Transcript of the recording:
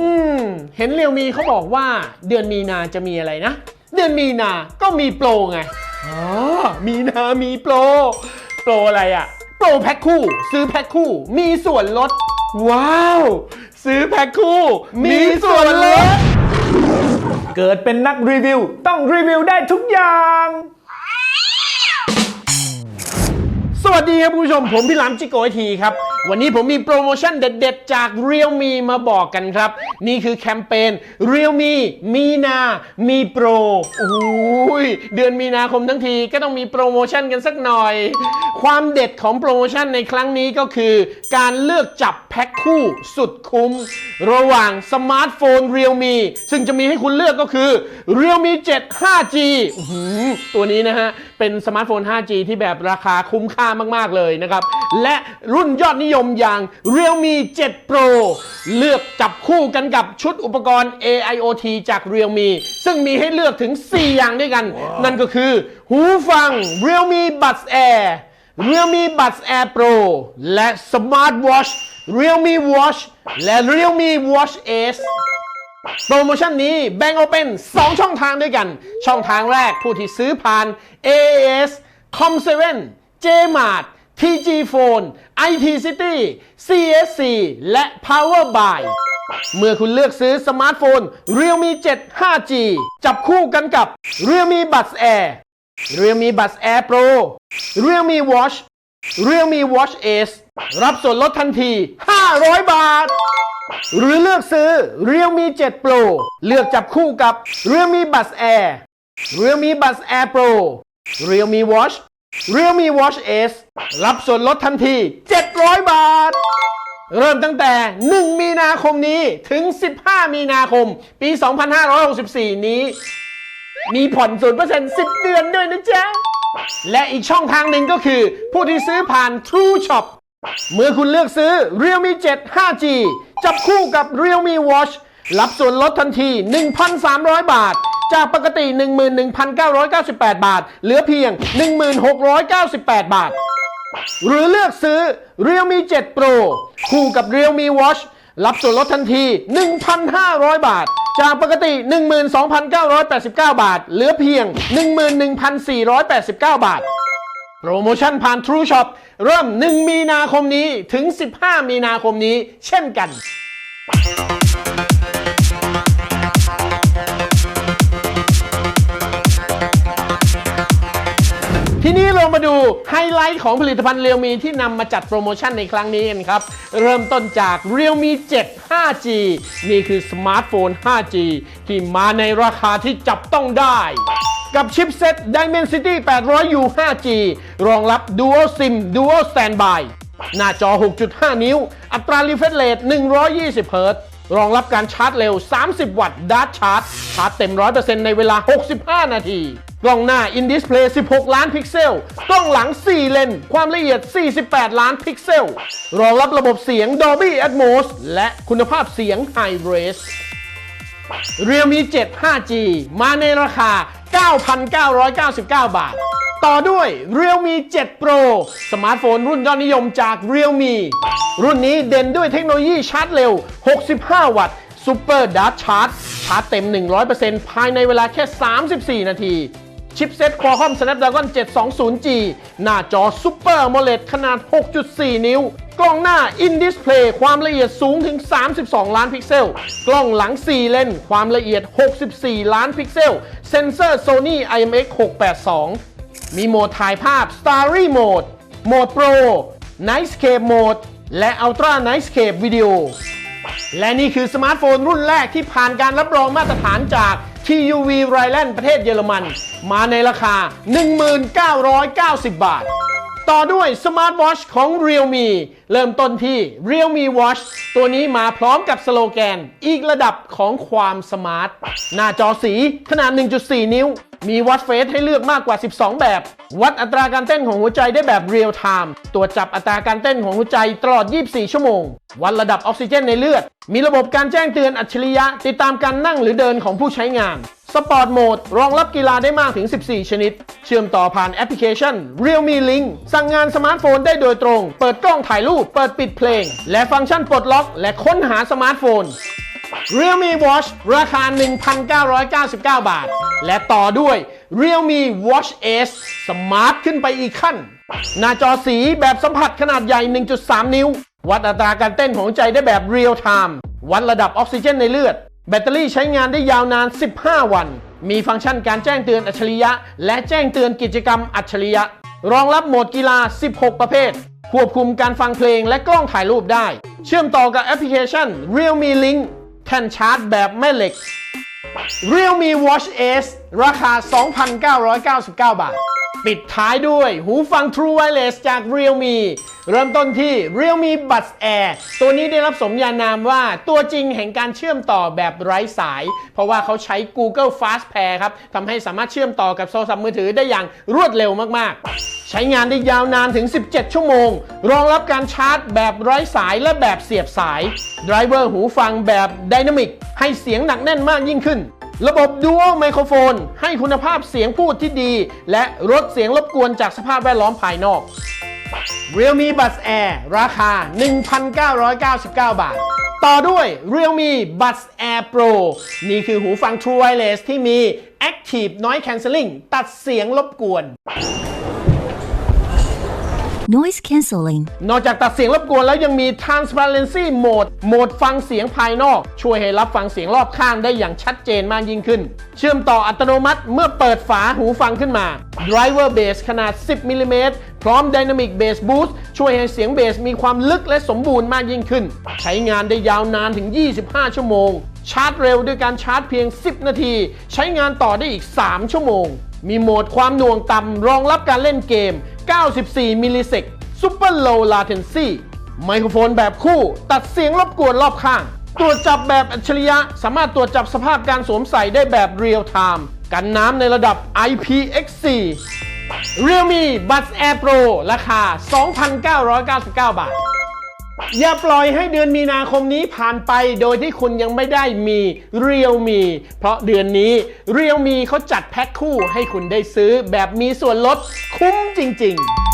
อืมเห็นเรียวมีเขาบอกว่าเดือนมีนาจะมีอะไรนะ เดือนมีนาก็มีโปรไงอ๋อมีนามีโปร โปรอะไรอะโปรแพ็คคู่ ซื้อแพ็คคู่ มีส่วนลด ว้าว ซื้อแพ็คคู่ มีส่วนลด เกิดเป็นนักรีวิว ต้องรีวิวได้ทุกอย่างสวัสดีครับคุณผู้ชมผมพี่หลามจิโกไอทีครับ วันนี้ผมมีโปรโมชั่นเด็ดๆ จาก Realme มาบอกกันครับ นี่คือแคมเปญ Realme มีนา มีโปรโอ้ยเดือนมีนาคมทั้งทีก็ต้องมีโปรโมชั่นกันสักหน่อย ความเด็ดของโปรโมชั่นในครั้งนี้ก็คือ การเลือกจับแพ็คคู่สุดคุ้ม ระหว่างสมาร์ทโฟน Realme ซึ่งจะมีให้คุณเลือกก็คือ Realme 7 5G ตัวนี้นะฮะ เป็นสมาร์ทโฟน 5G ที่แบบราคาคุ้มค่ามากๆเลยนะครับ และรุ่นยอดนิยมอย่าง Realme 7 Pro เลือกจับคู่กันกับชุดอุปกรณ์ AIoT จาก Realme ซึ่งมีให้เลือกถึง 4 อย่างด้วยกัน นั่นก็คือ หูฟัง Realme Buds Air Realme Buds Air Pro และ Smart Watch Realme Watch และ Realme Watch Ace โปรโมชั่นนี้แบ่งออกเป็น 2 ช่องทางด้วยกัน ช่องทางแรกผู้ที่ซื้อผ่าน AAS Com7 Jmart TG Phone IT City CSC และ Power by เมื่อคุณเลือกซื้อสมาร์ทโฟน Realme 7 5G จับคู่กันกับ Realme Buds Air Realme Buds Air Pro Realme Watch Realme Watch Ace รับส่วนลดทันที 500 บาท หรือเลือกซื้อ Realme 7 Pro เลือกจับคู่กับ Realme Buds Air Realme Buds Air Pro Realme Watch Realme Watch S รับส่วนลดทันที 700 บาท เริ่มตั้งแต่ 1 มีนาคมนี้ถึง 15 มีนาคม ปี 2564 นี้ มีผ่อน0% 10 เดือนด้วยนะจ๊ะ และอีกช่องทางหนึ่งก็คือ ผู้ที่ซื้อผ่าน True Shop เมื่อคุณเลือกซื้อ Realme 7 5G จับคู่กับ Realme Watch รับส่วนลดทันที 1,300 บาท จากปกติ 11,998 บาท เหลือเพียง 1698 บาท หรือเลือกซื้อ Realme 7 Pro คู่กับ Realme Watch รับส่วนลดทันที 1,500 บาท จากปกติ 12,989 บาท เหลือเพียง 11,489 บาท โปรโมชั่นผ่าน True Shop เริ่ม 1 มีนาคมนี้ถึง 15 มีนาคมนี้ เช่นกัน ทีนี้เรามาดูไฮไลท์ของผลิตภัณฑ์เรียวมีที่นำมาจัดโปรโมชั่นในครั้งนี้กันครับ เริ่มต้นจาก Realme 7 5G นี่คือสมาร์ทโฟน 5G ที่มาในราคาที่จับต้องได้กับชิปเซ็ต Dimensity 800U 5G รองรับ Dual SIM Dual Standby หน้าจอ 6.5 นิ้ว อัตรา refresh rate 120 Hz รองรับการชาร์จเร็ว 30 วัตต์ดาร์ทชาร์จ ชาร์จเต็ม 100%ในเวลา 65 นาที กล้องหน้า In Display 16 ล้านพิกเซล กล้องหลัง 4 เลน ความละเอียด 48 ล้านพิกเซล รองรับระบบเสียง Dolby Atmos และคุณภาพเสียง High Res Realme 7 5G มาในราคา 9,999 บาท ต่อด้วย Realme 7 Pro สมาร์ทโฟนรุ่นยอดนิยมจาก Realme รุ่นนี้เด่นด้วยเทคโนโลยีชาร์จเร็ว 65 วัตต์ Super Dart Charge ชาร์จเต็ม 100%ภายในเวลาแค่ 34 นาทีชิปเซ็ต Qualcomm Snapdragon 720G หน้าจอ Super AMOLED ขนาด 6.4 นิ้ว กล้องหน้า In Display ความละเอียดสูงถึง 32 ล้านพิกเซล กล้องหลัง 4 เลน ความละเอียด 64 ล้านพิกเซล เซนเซอร์ Sony IMX 682 มีโหมดถ่ายภาพ Starry Mode โหมด Pro Nightscape Mode และ Ultra Nightscape Video และนี่คือสมาร์ทโฟนรุ่นแรกที่ผ่านการรับรองมาตรฐานจาก TUV r y l a n d ประเทศเยอรมัน มาในราคา 1990 บาท ต่อด้วยสมาร์ทวอชของ Realme เริ่มต้นที่ Realme Watch ตัวนี้มาพร้อมกับสโลแกน อีกระดับของความสมาร์ท หน้าจอสีขนาด 1.4 นิ้ว มีวัดเฟสให้เลือกมากกว่า 12 แบบ วัดอัตราการเต้นของหัวใจได้แบบเรียลไทม์ตรวจจับอัตราการเต้นของหัวใจตลอด 24 ชั่วโมง วัดระดับออกซิเจนในเลือด มีระบบการแจ้งเตือนอัจฉริยะ ติดตามการนั่งหรือเดินของผู้ใช้งาน Sport Mode รองรับกีฬาได้มากถึง 14 ชนิด เชื่อมต่อผ่านแอปพลิเคชัน Realme Link สั่งงานสมาร์ทโฟนได้โดยตรง เปิดกล้องถ่ายรูป เปิดปิดเพลง และฟังก์ชันปลดล็อก และค้นหาสมาร์ทโฟน Realme Watch ราคา 1,999 บาท และต่อด้วย Realme Watch S สมาร์ทขึ้นไปอีกขั้น หน้าจอสีแบบสัมผัสขนาดใหญ่ 1.3 นิ้ว วัดอัตราการเต้นของใจได้แบบ Real Time วัดระดับออกซิเจนในเลือด แบตเตอรี่ใช้งานได้ยาวนาน 15 วัน มีฟังก์ชันการแจ้งเตือนอัจฉริยะ และแจ้งเตือนกิจกรรมอัจฉริยะ รองรับโหมดกีฬา 16 ประเภทควบคุมการฟังเพลงและกล้องถ่ายรูปได้ เชื่อมต่อกับแอปพลิเคชัน Realme Link แท่นชาร์จแบบแม่เหล็ก Realme Watch S ราคา 2,999 บาท ปิดท้ายด้วยหูฟัง True Wireless จาก Realme เริ่มต้นที่ Realme Buds Air ตัวนี้ได้รับสมญานามว่าตัวจริงแห่งการเชื่อมต่อแบบไร้สาย เพราะว่าเขาใช้ Google Fast Pair ครับทำให้สามารถเชื่อมต่อกับโทรศัพท์มือถือได้อย่างรวดเร็วมาก ๆ ใช้งานได้ยาวนานถึง 17 ชั่วโมง รองรับการชาร์จแบบไร้สายและแบบเสียบสายไดรเวอร์หูฟังแบบ Dynamic ให้เสียงหนักแน่นมากยิ่งขึ้น ระบบ Dual ไมโครโฟนให้คุณภาพเสียงพูดที่ดี และลดเสียงรบกวนจากสภาพแวดล้อมภายนอก Realme Buds Air ราคา 1,999 บาท ต่อด้วย Realme Buds Air Pro นี่คือหูฟัง True Wireless ที่มี Active Noise Cancelling ตัดเสียงรบกวน Noise cancelling. นอกจากตัดเสียงรบกวนแล้วยังมี transparency mode โหมดฟังเสียงภายนอก ช่วยให้รับฟังเสียงรอบข้างได้อย่างชัดเจนมากยิ่งขึ้น เชื่อมต่ออัตโนมัติเมื่อเปิดฝาหูฟังขึ้นมา driver bass ขนาด 10มิลลิเมตรพร้อม dynamic bass boost ช่วยให้เสียงเบสมีความลึกและสมบูรณ์มากยิ่งขึ้น ใช้งานได้ยาวนานถึง 25 ชั่วโมง ชาร์จเร็วด้วยการชาร์จเพียง 10 นาที ใช้งานต่อได้อีก 3 ชั่วโมง มีโหมดความหน่วงต่ำรองรับการเล่นเกม 94 มิลลิเซก Super Low Latency ไมโครโฟนแบบคู่ ตัดเสียงรบกวนรอบข้าง ตรวจจับแบบอัจฉริยะ สามารถตรวจจับสภาพการสวมใส่ได้แบบ Real Time กันน้ำในระดับ IPX4 Realme Buds Air Pro ราคา 2,999 บาท อย่าปล่อยให้เดือนมีนาคมนี้ผ่านไปโดยที่คุณยังไม่ได้มีเรียวมี เพราะเดือนนี้เรียวมีเขาจัดแพ็คคู่ให้คุณได้ซื้อแบบมีส่วนลดคุ้มจริง ๆ